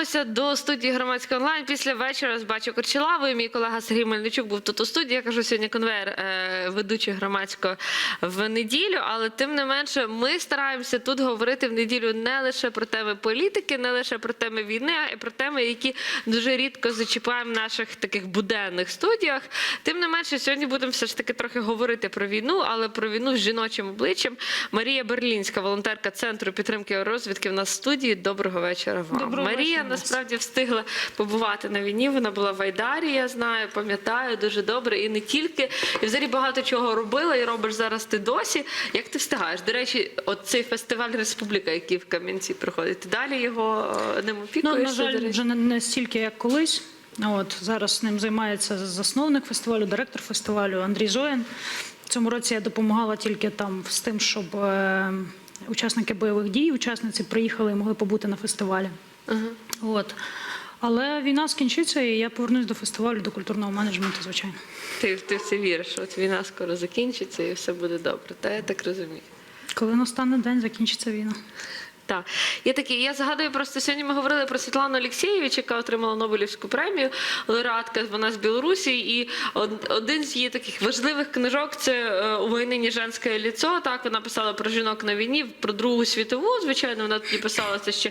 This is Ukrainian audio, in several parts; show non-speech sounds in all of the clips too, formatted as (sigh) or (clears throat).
повертаємося до студії громадського онлайн. Після вечора з бачу Корчелавою. Мій колега Сергій Мельничук був тут у студії. Я кажу сьогодні конвейер е, ведучий громадського в неділю. Але тим не менше, ми стараємося тут говорити в неділю не лише про теми політики, не лише про теми війни, а й про теми, які дуже рідко зачіпаємо в наших таких буденних студіях. Тим не менше, сьогодні будемо все ж таки трохи говорити про війну, але про війну з жіночим обличчям. Марія Берлінська, волонтерка центру підтримки розвідки в нас в студії. Доброго вечора вам. Доброго Марія насправді встигла побувати на війні. Вона була в Айдарі, я знаю, пам'ятаю дуже добре. І не тільки, і взагалі багато чого робила, і робиш зараз ти досі. Як ти встигаєш? До речі, от цей фестиваль Республіка, який в Кам'янці проходить, ти далі його е, ним Ну, на жаль, вже не, не стільки, як колись. От зараз ним займається засновник фестивалю, директор фестивалю Андрій Зоян. В цьому році я допомагала тільки там з тим, щоб е, учасники бойових дій, учасниці приїхали і могли побути на фестивалі. Ага. От. Але війна скінчиться, і я повернусь до фестивалю, до культурного менеджменту, звичайно. Ти, ти в це віриш, от війна скоро закінчиться і все буде добре. Та я так розумію. Коли настане день, закінчиться війна. Так, є такі. Я згадую просто сьогодні. Ми говорили про Світлану Олексєєвич, яка отримала Нобелівську премію. Лауреатка, вона з Білорусі, і один з її таких важливих книжок це е, у війнині женське ліцо. Так вона писала про жінок на війні, про Другу світову. Звичайно, вона тоді писала це ще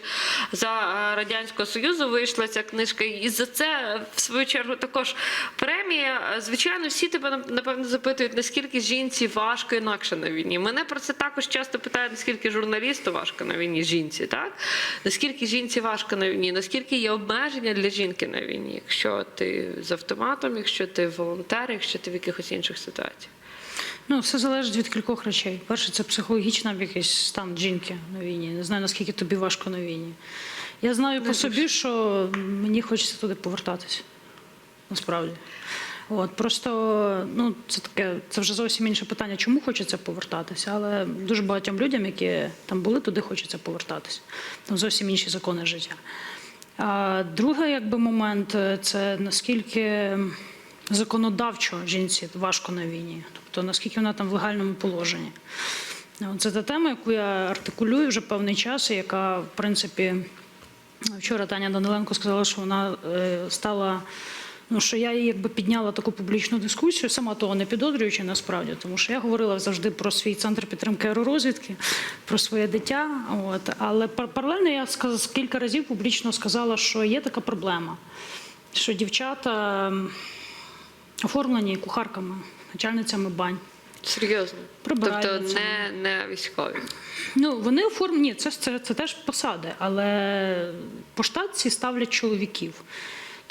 за е, радянського союзу. Вийшла ця книжка, і за це е, в свою чергу також премія. Звичайно, всі тебе напевно запитують, наскільки жінці важко інакше на війні. Мене про це також часто питають, наскільки журналісту важко на війні жінці, так наскільки жінці важко на війні, наскільки є обмеження для жінки на війні, якщо ти з автоматом, якщо ти волонтер, якщо ти в якихось інших ситуаціях. Ну, все залежить від кількох речей. Перше, це психологічна якийсь стан жінки на війні. Не знаю, наскільки тобі важко на війні. Я знаю по собі, що мені хочеться туди повертатися. Насправді. От, просто ну, це таке, це вже зовсім інше питання, чому хочеться повертатися, але дуже багатьом людям, які там були, туди хочеться повертатися. Там зовсім інші закони життя. А другий якби, момент е, це наскільки законодавчо жінці важко на війні, тобто наскільки вона там в легальному положенні. Це та тема, яку я артикулюю вже певний час, і яка, в принципі, вчора Таня Даниленко сказала, що вона е, стала. Ну, що я якби підняла таку публічну дискусію, сама того не підозрюючи насправді, тому що я говорила завжди про свій центр підтримки аеророзвідки, про своє дитя. От. Але пар- паралельно я сказ- кілька разів публічно сказала, що є така проблема, що дівчата оформлені кухарками, начальницями бань. Серйозно, тобто не, не військові. Ну, вони оформлені, це, це, це теж посади, але по штатці ставлять чоловіків.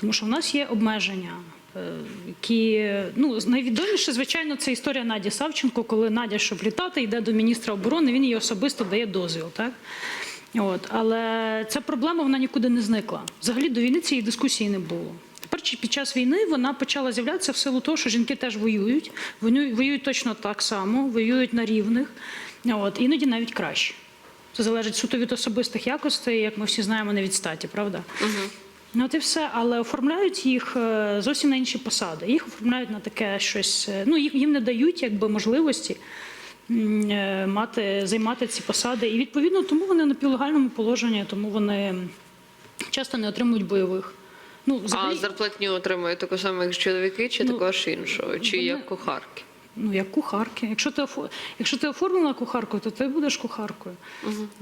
Тому що в нас є обмеження, е, які ну найвідоміше, звичайно, це історія Наді Савченко, коли Надя, щоб літати, йде до міністра оборони, він їй особисто дає дозвіл. Так? От. Але ця проблема вона нікуди не зникла. Взагалі до війни цієї дискусії не було. Тепер під час війни вона почала з'являтися в силу того, що жінки теж воюють, воюють, воюють точно так само, воюють на рівних, от, іноді навіть краще. Це залежить суто від особистих якостей, як ми всі знаємо, не від статі, правда? Ну, от і все, але оформляють їх е, зовсім на інші посади. Їх оформляють на таке щось. е, Ну, їх- їм не дають якби можливості е, мати, займати ці посади. І відповідно тому вони на півлегальному положенні, тому вони часто не отримують бойових. Ну, А зарплатню отримують таку саму, як чоловіки, чи Ну, також іншого, чи вони- як кухарки. Ну, як кухарки. Якщо ти, якщо ти оформлена кухаркою, то ти будеш кухаркою.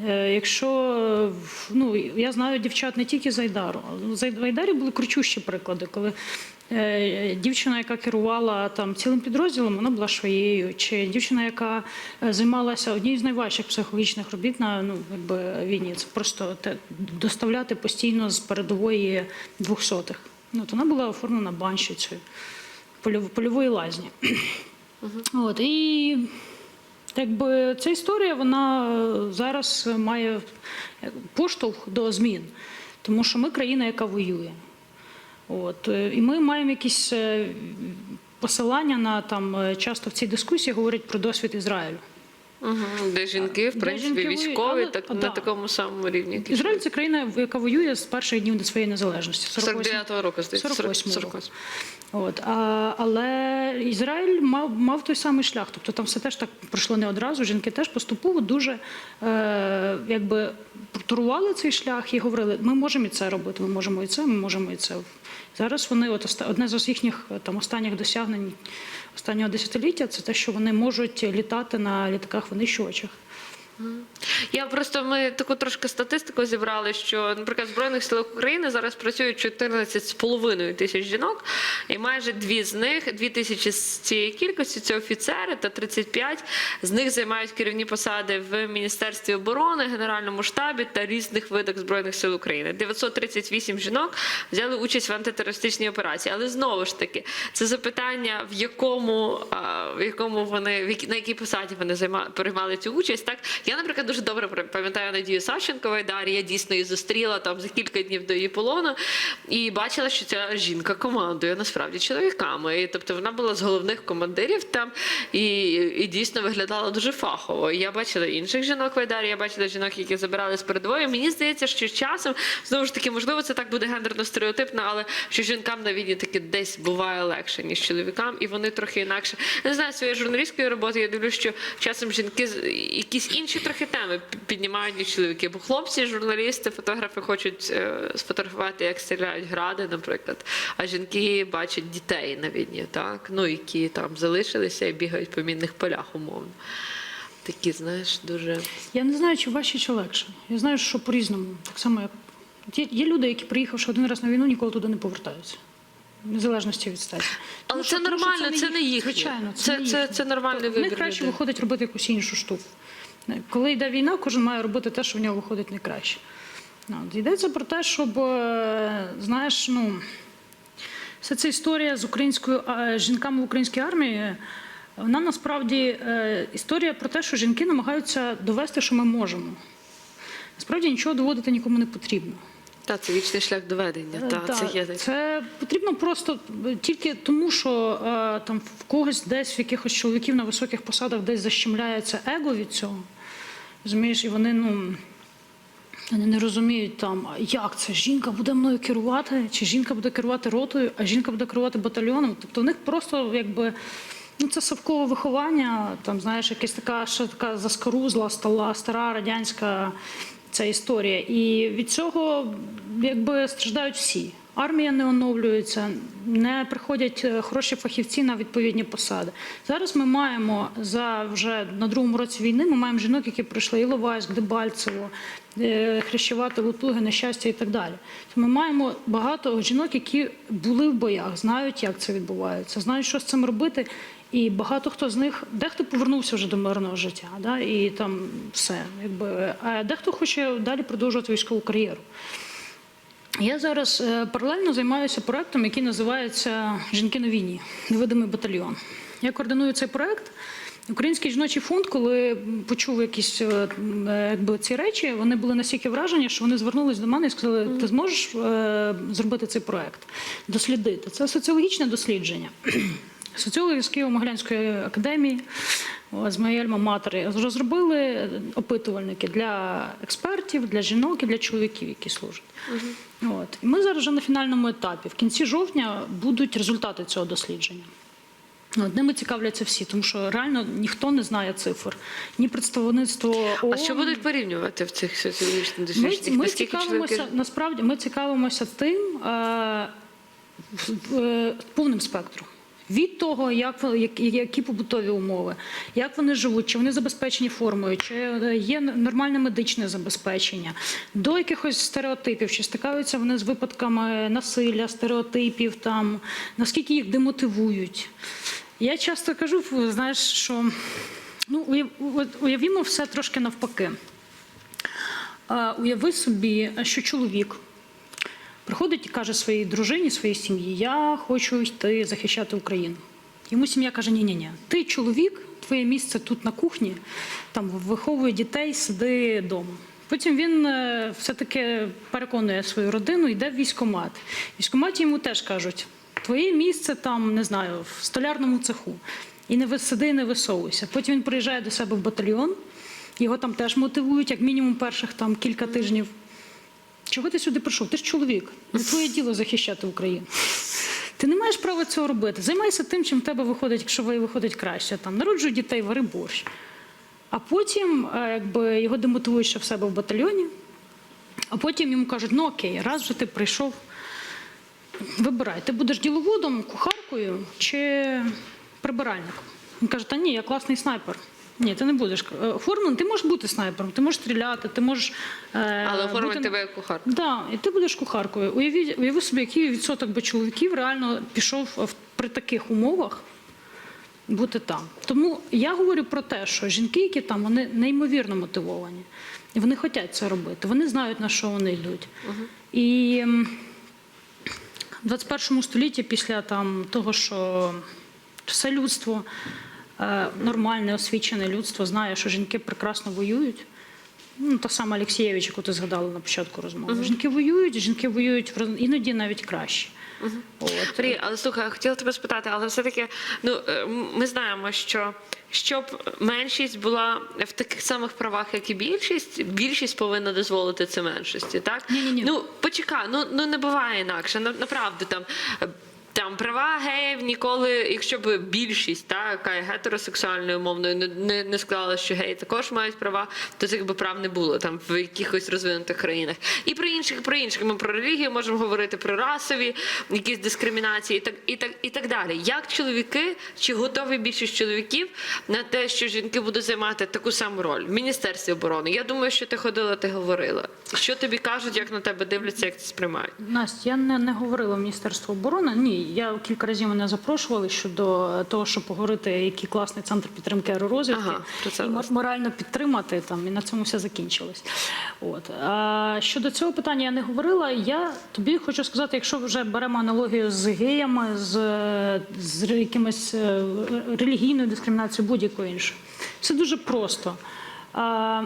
Е, якщо ну, я знаю дівчат не тільки з Айдару, а в Айдарі були кричущі приклади, коли е, дівчина, яка керувала там цілим підрозділом, вона була швеєю, чи дівчина, яка е, займалася однією з найважчих психологічних робіт на ну, якби, війні, це просто те, доставляти постійно з передової двохсотих. Ну, от вона була оформлена банщицею польової лазні. От, і якби ця історія вона е, зараз має е, поштовх до змін, тому що ми країна, яка воює. От, е, і ми маємо якісь посилання на там часто в цій дискусії говорять про досвід Ізраїлю. Угу. Де жінки, в принципі, жінки військові, але- так да. на такому самому рівні. Ізраїль це країна, яка воює з перших днів до своєї незалежності. 48 49-го року, здається. 48-го 48. От, а, але Ізраїль мав, мав той самий шлях. Тобто там все теж так пройшло не одразу. Жінки теж поступово дуже е, якби турували цей шлях і говорили: ми можемо і це робити, ми можемо і це, ми можемо і це. Зараз вони, от одне з їхніх там останніх досягнень останнього десятиліття, це те, що вони можуть літати на літаках винищувачах. Я просто ми таку трошки статистику зібрали, що, наприклад, в Збройних силах України зараз працюють 14,5 тисяч жінок, і майже дві з них, дві тисячі з цієї кількості це офіцери, та 35 з них займають керівні посади в Міністерстві оборони, Генеральному штабі та різних видах Збройних сил України. 938 жінок взяли участь в антитерористичній операції. Але знову ж таки, це запитання, в якому, в якому вони на якій посаді вони займа, приймали цю участь. Так я, наприклад, дуже добре пам'ятаю Надію Савченко в Айдарі. Я дійсно її зустріла там за кілька днів до її полону і бачила, що ця жінка командує насправді чоловіками. І, тобто вона була з головних командирів там і, і дійсно виглядала дуже фахово. Я бачила інших жінок в Айдарі, я бачила жінок, які забирали з передової. Мені здається, що часом знову ж таки, можливо, це так буде гендерно стереотипно, але що жінкам на війні таки десь буває легше, ніж чоловікам, і вони трохи інакше. Не знаю, своєї журналістської роботи я дивлюсь, що часом жінки якісь інші трохи теми піднімають чоловіки. Бо хлопці, журналісти, фотографи хочуть е, сфотографувати, як стріляють гради, наприклад. А жінки бачать дітей на війні, так ну які там залишилися і бігають по мінних полях, умовно. Такі, знаєш, дуже Я не знаю, чи важче, чи легше. Я знаю, що по-різному. Так само, як є, є люди, які приїхавши один раз на війну, ніколи туди не повертаються. Незалежності від статі. Але Тому це що- тому що нормально, це не їх-. Звичайно, це, Це- не це- їхнє. це нормальний вибір краще людей. виходить робити якусь іншу штуку. Коли йде війна, кожен має робити те, що в нього виходить найкраще. Ну, от, Йдеться про те, щоб, е, знаєш, ну, вся ця історія з українською жінками в українській армії, вона насправді е, історія про те, що жінки намагаються довести, що ми можемо. Насправді нічого доводити нікому не потрібно. та це вічний шлях доведення. Та, Е, це є це потрібно просто е, тільки тому, що е, там в когось десь в якихось чоловіків на високих посадах десь защемляється его від цього. Розумієш, і вони ну. Вони не розуміють там, як це жінка буде мною керувати, чи жінка буде керувати ротою, а жінка буде керувати батальйоном. Тобто в них просто якби ну це совкове виховання, там знаєш, якась така ще така заскорузла, стала стара радянська ця історія. І від цього якби страждають всі. Армія не оновлюється, не приходять е, хороші фахівці на відповідні посади. Зараз ми маємо за вже на другому році війни. Ми маємо жінок, які пройшли Іловайськ, Дебальцево, е, Хрещевати, Лутуги, нещастя і так далі. То ми маємо багато жінок, які були в боях, знають, як це відбувається, знають, що з цим робити. І багато хто з них, дехто повернувся вже до мирного життя, да, і там все, якби а дехто хоче далі продовжувати військову кар'єру. Я зараз е, паралельно займаюся проектом, який називається Жінки на війні невидимий батальйон. Я координую цей проект. Український жіночий фонд, коли почув якісь е, якби, ці речі, вони були настільки вражені, що вони звернулись до мене і сказали: ти зможеш е, зробити цей проект, дослідити. Це соціологічне дослідження. Соціологи з Києво-Могилянської академії з моєї альма-матери розробили опитувальники для експертів, для жінок і для чоловіків, які служать. От. І ми зараз вже на фінальному етапі. В кінці жовтня будуть результати цього дослідження. От, ними цікавляться всі, тому що реально ніхто не знає цифр. Ні представництво ООН. А що будуть порівнювати в цих соціологічних Ми, дослідженнях? ми Наскільки цікавимося, чоловіки- насправді ми цікавимося тим е, е, повним спектром. Від того, як, як- які побутові умови, як вони живуть, чи вони забезпечені формою, чи е, є нормальне медичне забезпечення, до якихось стереотипів, чи стикаються вони з випадками насилля, стереотипів, там, наскільки їх демотивують. Я часто кажу, знаєш, що ну, уявімо все трошки навпаки. Уяви собі, що чоловік приходить і каже своїй дружині, своїй сім'ї: Я хочу йти захищати Україну. Йому сім'я каже: Ні, ні, ні, ти чоловік, твоє місце тут на кухні, там виховує дітей, сиди вдома. Потім він е, все-таки переконує свою родину, йде в військкомат. В військкоматі йому теж кажуть: твоє місце там, не знаю, в столярному цеху. І не сиди, і не висовуйся. Потім він приїжджає до себе в батальйон. Його там теж мотивують, як мінімум перших там кілька тижнів. Чого ти сюди прийшов? Ти ж чоловік. Не твоє діло захищати Україну. Ти не маєш права цього робити. Займайся тим, чим в тебе виходить, якщо виходить краще. Там народжуй дітей, вари борщ. А потім е, якби, його демотивують ще в себе в батальйоні. А потім йому кажуть: ну окей, раз вже ти прийшов, вибирай, ти будеш діловодом, кухаркою чи прибиральником. Він каже: Та ні, я класний снайпер. Ні, ти не будеш Е, оформлений. Ти можеш бути снайпером, ти можеш стріляти, ти можеш. е, Але оформить бути- тебе як кухар. Да, і ти будеш кухаркою. Уяви, уяви собі, який відсоток би чоловіків реально пішов в- при таких умовах бути там. Тому я говорю про те, що жінки, які там, вони неймовірно мотивовані. І вони хочуть це робити. Вони знають, на що вони йдуть. І в 21 столітті, після там, того, що все людство, е, нормальне, освічене людство знає, що жінки прекрасно воюють. Ну, та сама Алексєєвич, яку ти згадала на початку розмови. Жінки воюють, жінки воюють іноді навіть краще. От. Марія, але слухай, хотіла тебе спитати, але все-таки ну, е, ми знаємо, що щоб меншість була в таких самих правах, як і більшість, більшість повинна дозволити це меншості, так? Ні-ні-ні. Ну, почекай, ну, ну не буває інакше. Направду там. Там права геїв ніколи, якщо б більшість, та, яка є гетеросексуальною умовною, не, не сказала, що геї також мають права, то цих би прав не було там в якихось розвинутих країнах. І про інших, про інших. Ми про релігію можемо говорити, про расові якісь дискримінації і так, і так, і так далі. Як чоловіки, чи готові більшість чоловіків на те, що жінки будуть займати таку саму роль в Міністерстві оборони? Я думаю, що ти ходила, ти говорила. Що тобі кажуть, як на тебе дивляться, як це сприймають? Настя, я не, не говорила в Міністерство оборони. Ні, я кілька разів мене запрошували щодо того, щоб поговорити, який класний центр підтримки аеророзвідки Ага, про це і власне. морально підтримати там, і на цьому все закінчилось. От а щодо цього питання я не говорила. Я тобі хочу сказати, якщо вже беремо аналогію з геями, з, з якимось е, релігійною дискримінацією, будь-якою іншою, все дуже просто. А,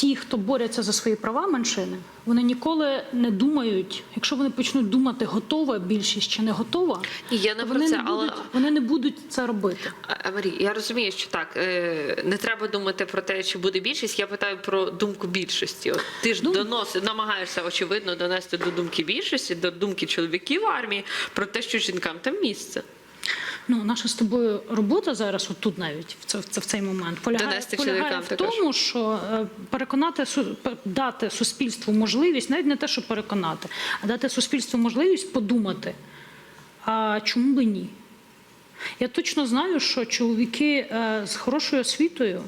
ті, хто борються за свої права меншини, вони ніколи не думають, якщо вони почнуть думати, готова більшість чи не готова, Ні, я не вони, це, не але- будуть, вони не будуть це робити. А, Марі, я розумію, що так е, не треба думати про те, чи буде більшість. Я питаю про думку більшості. От ти ж Ну, доносиш, намагаєшся очевидно донести до думки більшості, до думки чоловіків в армії про те, що жінкам там місце. Ну, наша з тобою робота зараз, от тут навіть в, це, в, це- в цей момент, полягає, Донести полягає в також. тому, що е, переконати су- дати суспільству можливість, навіть не те, що переконати, а дати суспільству можливість подумати, а чому би ні? Я точно знаю, що чоловіки е, з хорошою освітою,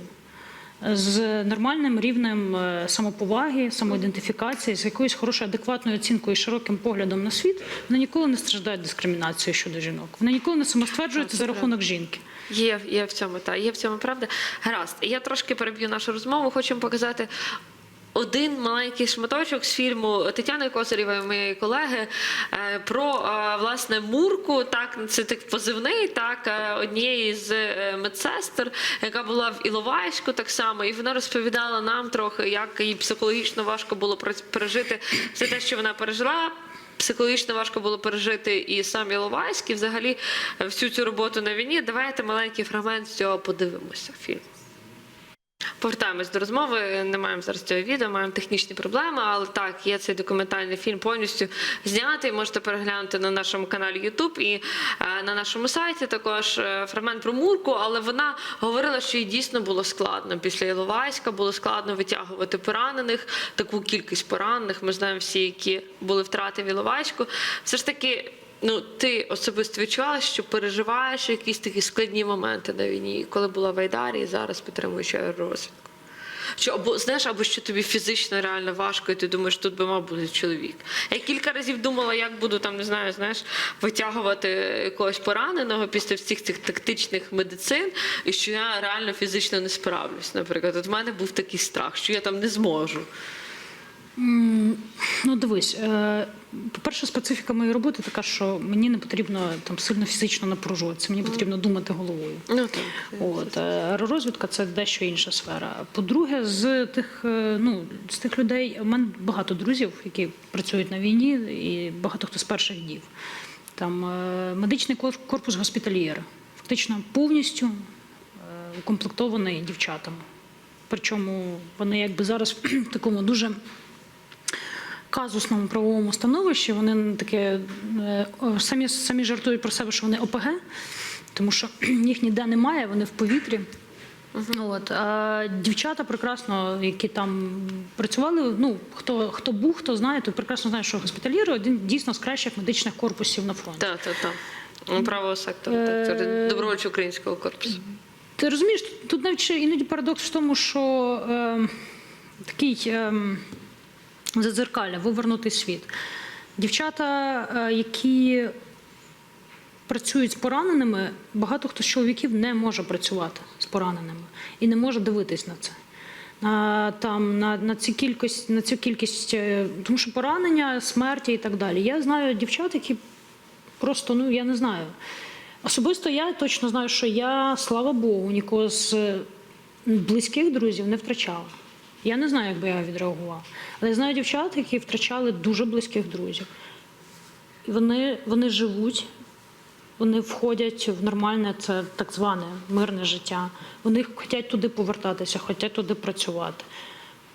з нормальним рівнем е, самоповаги, самоідентифікації, з якоюсь хорошою адекватною оцінкою і широким поглядом на світ, вони ніколи не страждають дискримінацією щодо жінок. Вони ніколи не самостверджуються за рахунок жінки. Є, є в цьому та є в цьому правда. Гаразд. Я трошки переб'ю нашу розмову. Хочемо показати. Один маленький шматочок з фільму Тетяни Косарєвої, моєї колеги, е, про е, власне мурку. Так, це так позивний, так е, однієї з медсестер, яка була в Іловайську, так само, і вона розповідала нам трохи, як їй психологічно важко було пережити все те, що вона пережила. Психологічно важко було пережити і сам Іловайськ, і взагалі всю цю роботу на війні. Давайте маленький фрагмент з цього подивимося. Фільм. Повертаємось до розмови. Не маємо зараз цього відео, маємо технічні проблеми, але так, є цей документальний фільм повністю знятий. Можете переглянути на нашому каналі YouTube і е, на нашому сайті також е, фрагмент про Мурку. Але вона говорила, що їй дійсно було складно після Іловайська, було складно витягувати поранених, таку кількість поранених. Ми знаємо всі, які були втрати в Іловайську. Все ж таки. Ну, ти особисто відчувала, що переживаєш якісь такі складні моменти на війні, коли була в Айдарі і зараз підтримуєш аеророзвідку. Що або знаєш, або що тобі фізично реально важко, і ти думаєш, тут би мав бути чоловік. Я кілька разів думала, як буду там, не знаю, знаєш, витягувати якогось пораненого після всіх цих тактичних медицин, і що я реально фізично не справлюсь. Наприклад, от в мене був такий страх, що я там не зможу. Ну, дивись, е, по-перше, специфіка моєї роботи така, що мені не потрібно там сильно фізично напружуватися, мені потрібно думати головою. Ну так. От аеророзвідка це дещо інша сфера. По-друге, з тих е, ну з тих людей у мене багато друзів, які працюють на війні, і багато хто з перших днів. Там е, медичний корпус госпітальєр, фактично повністю. укомплектований дівчатами. Причому вони якби зараз в (clears throat) такому дуже казусному правовому становищі. Вони таке е, самі, самі жартують про себе, що вони ОПГ, тому що (clears throat) їх ніде немає, вони в повітрі. От, а дівчата прекрасно, які там працювали, ну хто, хто був, хто знає, то прекрасно знає, що госпіталіри один дійсно з кращих медичних корпусів на фронті. Так, так, так. Ну, Правого сектору, так, це добровольчо українського корпусу. Ти розумієш, тут навіть ще іноді парадокс в тому, що е, такий е, зазеркалля, вивернутий світ. Дівчата, е, які працюють з пораненими, багато хто з чоловіків не може працювати з пораненими і не може дивитись на це. На, там, на, на, цю кількість, на цю кількість, е, тому що поранення, смерті і так далі. Я знаю дівчат, які просто, ну я не знаю. Особисто я точно знаю, що я, слава Богу, нікого з е, близьких друзів не втрачала. Я не знаю, як би я відреагувала. Але я знаю дівчат, які втрачали дуже близьких друзів. І вони, вони живуть, вони входять в нормальне, це так зване мирне життя. Вони хочуть туди повертатися, хочуть туди працювати.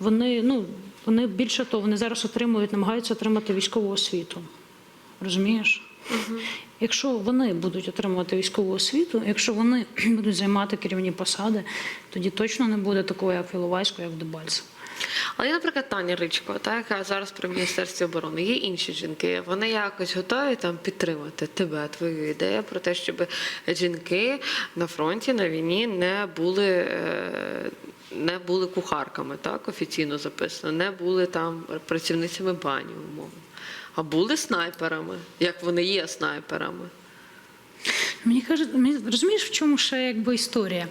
Вони, ну, вони більше того, вони зараз отримують, намагаються отримати військову освіту. Розумієш? Якщо вони будуть отримувати військову освіту, якщо вони (clears throat) будуть займати керівні посади, тоді точно не буде такого, як в як в. Але, є, наприклад, Таня Ричко, та, яка зараз при Міністерстві оборони, є інші жінки. Вони якось готові там підтримати тебе, твою ідею про те, щоб жінки на фронті на війні не були. е, Не були кухарками, так офіційно записано, не були там працівницями бані, умовно, а були снайперами, як вони є снайперами. Мені мені розумієш, в чому ще якби історія?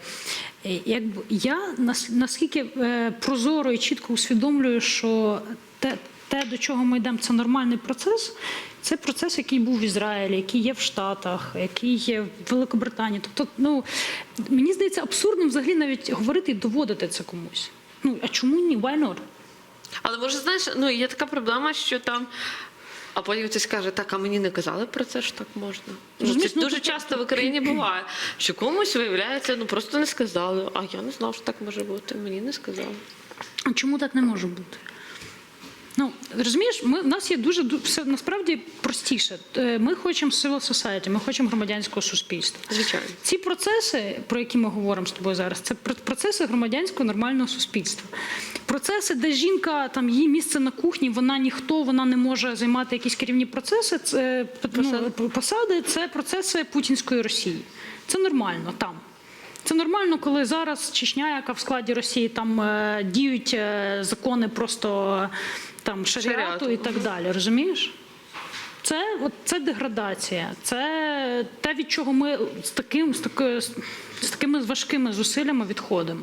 Е, Якби я наскільки е, прозоро і чітко усвідомлюю, що те, те, до чого ми йдемо, це нормальний процес. Це процес, який був в Ізраїлі, який є в Штатах, який є в Великобританії. Тобто, ну мені здається, абсурдним взагалі навіть говорити і доводити це комусь. Ну а чому ні? Why not? Але може, знаєш, ну є така проблема, що там. А потім хтось каже, так, а мені не казали про це, що так можна. Ну, це ну, дуже часто в Україні буває, що комусь виявляється, ну просто не сказали. А я не знав, що так може бути. Мені не сказали. А Чому так не може бути? Ну, розумієш, ми, в нас є дуже ду- все насправді простіше. Е, Ми хочемо civil society, ми хочемо громадянського суспільства. Звичайно. Ці процеси, про які ми говоримо з тобою зараз, це про- процеси громадянського нормального суспільства. Процеси, де жінка там її місце на кухні, вона ніхто, вона не може займати якісь керівні процеси. Це ну, посади, це процеси путінської Росії. Це нормально там. Це нормально, коли зараз Чечня, яка в складі Росії, там е, діють е, закони просто там шаріату Шаріату. і так далі. Розумієш? Це, от, це деградація, це те, від чого ми з, таким, з, такою, з такими важкими зусиллями відходимо.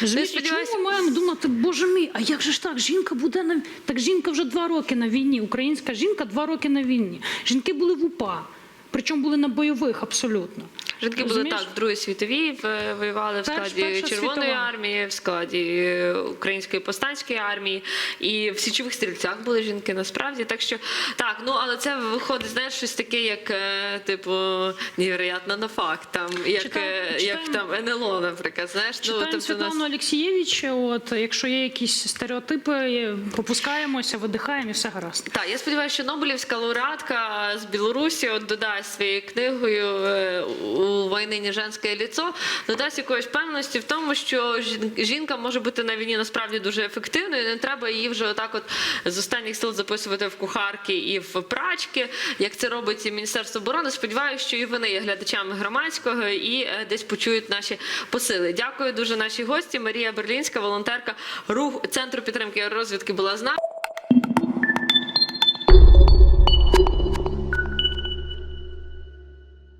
Розумієш, і чому ми маємо думати, боже мій, а як же ж так? Жінка буде на так жінка вже два роки на війні. Українська жінка два роки на війні. Жінки були в УПА, причому були на бойових абсолютно. Жінки були так в Другій світовій, воювали в Перш- складі Червоної світова. армії, в складі е, Української повстанської армії, і в січових стрільцях були жінки насправді. Так що так, ну але це виходить, знаєш, щось таке, як е, типу невероятно на факт, там як, Читаю- е, як читаємо- там НЛО, наприклад. Знаєш, ну, тобто, у нас- Світлану Олексієвич, от якщо є якісь стереотипи, попускаємося, видихаємо і все гаразд. Так, я сподіваюся, що Нобелівська лауреатка з Білорусі от своєю книгою е, у війнині женське ліцо, додасть якоїсь певності в тому, що жін- жінка може бути на війні насправді дуже ефективною. Не треба її вже отак, от з останніх сил записувати в кухарки і в прачки, як це робить і Міністерство оборони. Сподіваюся, що і вони є глядачами громадського і е, десь почують наші посили. Дякую дуже нашій гості. Марія Берлінська, волонтерка рух центру підтримки розвідки була з нами.